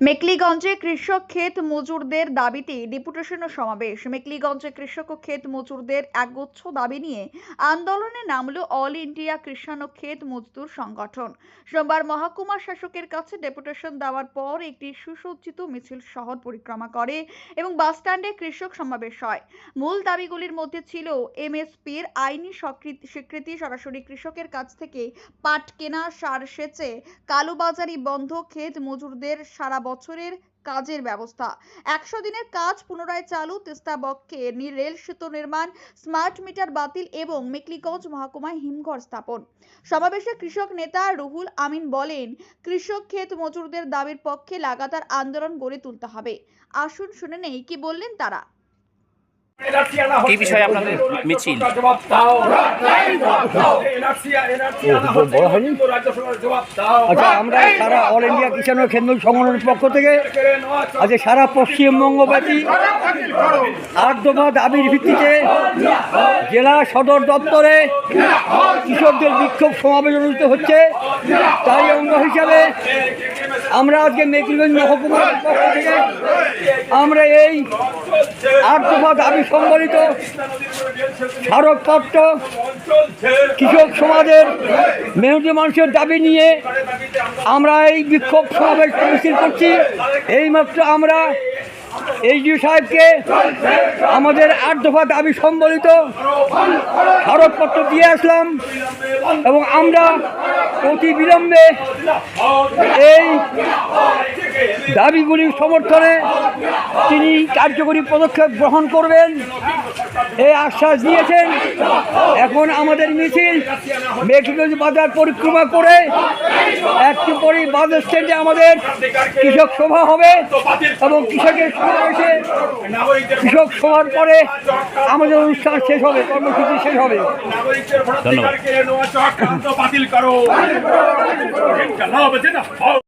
মেকলিগঞ্জে কৃষক ক্ষেত মজুরদের দাবিতে ডেপুটেশন ও সমাবেশ। মেকলিগঞ্জে কৃষক ও ক্ষেত মজুরদের একগুচ্ছ দাবি নিয়ে আন্দোলনে নামলো অল ইন্ডিয়া কৃষাণ ক্ষেত মজদুর সংগঠন। সোমবার মহকুমা শাসকের কাছে ডেপুটেশন দেওয়ার পর একটি সুসজ্জিত মিছিল শহর পরিক্রমা করে এবং বাসস্ট্যান্ডে কৃষক সমাবেশ হয়। মূল দাবিগুলির মধ্যে ছিল এমএসপির আইনি স্বীকৃতি, সরাসরি কৃষকের কাছ থেকে পাট কেনা, সার সেচে, কালোবাজারি বন্ধ, ক্ষেত মজুরদের সারা বছরের কাজের ব্যবস্থা। একশো দিনের কাজ পুনরায় চালু, তিস্তা বক্ষে রেল সেতু নির্মাণ, স্মার্ট মিটার বাতিল এবং মেকলিগঞ্জ মহকুমায় হিমঘর স্থাপন। সমাবেশে কৃষক নেতা রুহুল আমিন বলেন, কৃষক ক্ষেত মজুরদের দাবির পক্ষে লাগাতার আন্দোলন গড়ে তুলতে হবে। আসুন শুনে নেই কি বললেন তারা। কি বিষয়ে আপনাদের মিছিল? আচ্ছা আমরা সারা অল ইন্ডিয়া কিষাণ কেন্দ্র সংগঠনের পক্ষ থেকে আজ সারা পশ্চিমবঙ্গব্যাপী আট দাবির ভিত্তিতে জেলা সদর দপ্তরে কৃষকদের বিক্ষোভ সমাবেশ অনুষ্ঠিত হচ্ছে। তারই অঙ্গ হিসাবে আমরা আজকে মেকলিগঞ্জ মহকুমার পক্ষ থেকে আমরা এই আর্থপথ দাবি সম্বলিত স্মারকপত্র কৃষক সমাজের মেহনতি মানুষের দাবি নিয়ে আমরা এই বিক্ষোভ সমাবেশ মিছিল করছি। এইমাত্র আমরা এইচডি সাহেবকে আমাদের আট দফা দাবি সম্বলিত ভারতপত্র দিয়ে আসলাম এবং আমরা অতি বিলম্বে এই দাবিগুলির সমর্থনে তিনি কার্যকরী পদক্ষেপ গ্রহণ করবেন। এই আশ্বাস দিয়েছেন। এখন আমাদের মিছিল মেঘগঞ্জ বাজার পরিক্রমা করে একটু পরেই বাস স্ট্যান্ডে আমাদের কৃষক সভা হবে এবং কৃষকের সমাবেশে কৃষক সভার পরে আমাদের অনুষ্ঠান শেষ হবে কর্মসূচি শেষ হবে। করো